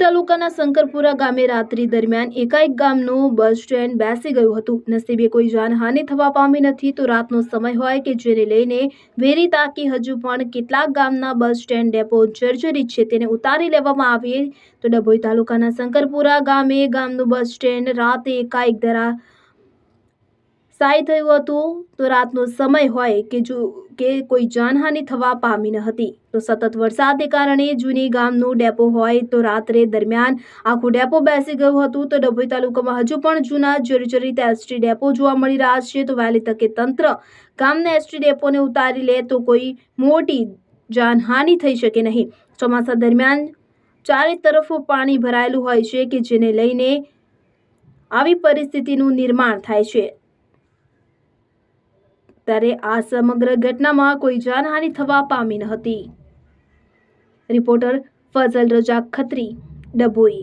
તાલુકાના શંકરપુરા ગામે રાત્રિ દરમિયાન એકાએક ગામનું બસ સ્ટેન્ડ બેસી ગયું હતું. નસીબે કોઈ જાનહાનિ થવા પામી નથી તો રાતનો સમય હોય કે જેને લઈને વેરી તાકી હજુ પણ કેટલાક ગામના બસ સ્ટેન્ડ ડેપો જર્જરિત છે તેને ઉતારી લેવામાં આવે તો ડભોઈ તાલુકાના શંકરપુરા ગામે ગામનું બસ સ્ટેન્ડ રાતે એકાએક ધરા સાય થયું હતું, તો રાતનો સમય હોય કે જો, કે કોઈ જાનહાનિ થવા પામી ન હતી. તો સતત વરસાદને કારણે જૂની ગામનું ડેપો હોય તો રાત્રે દરમિયાન આખું ડેપો બેસી ગયું હતું. તો ડભોઈ તાલુકામાં હજુ પણ જૂના જર્જરિત એસટી ડેપો જોવા મળી રહ્યા છે. તો વહેલી તકે તંત્ર ગામના એસટી ડેપોને ઉતારી લે તો કોઈ મોટી જાનહાનિ થઈ શકે નહીં. ચોમાસા દરમિયાન ચારે તરફ પાણી ભરાયેલું હોય છે કે જેને લઈને આવી પરિસ્થિતિનું નિર્માણ થાય છે. ત્યારે આ સમગ્ર ઘટનામાં કોઈ જાનહાનિ થવા પામી ન હતી. રિપોર્ટર ફઝલ રજા ખત્રી, ડભોઈ.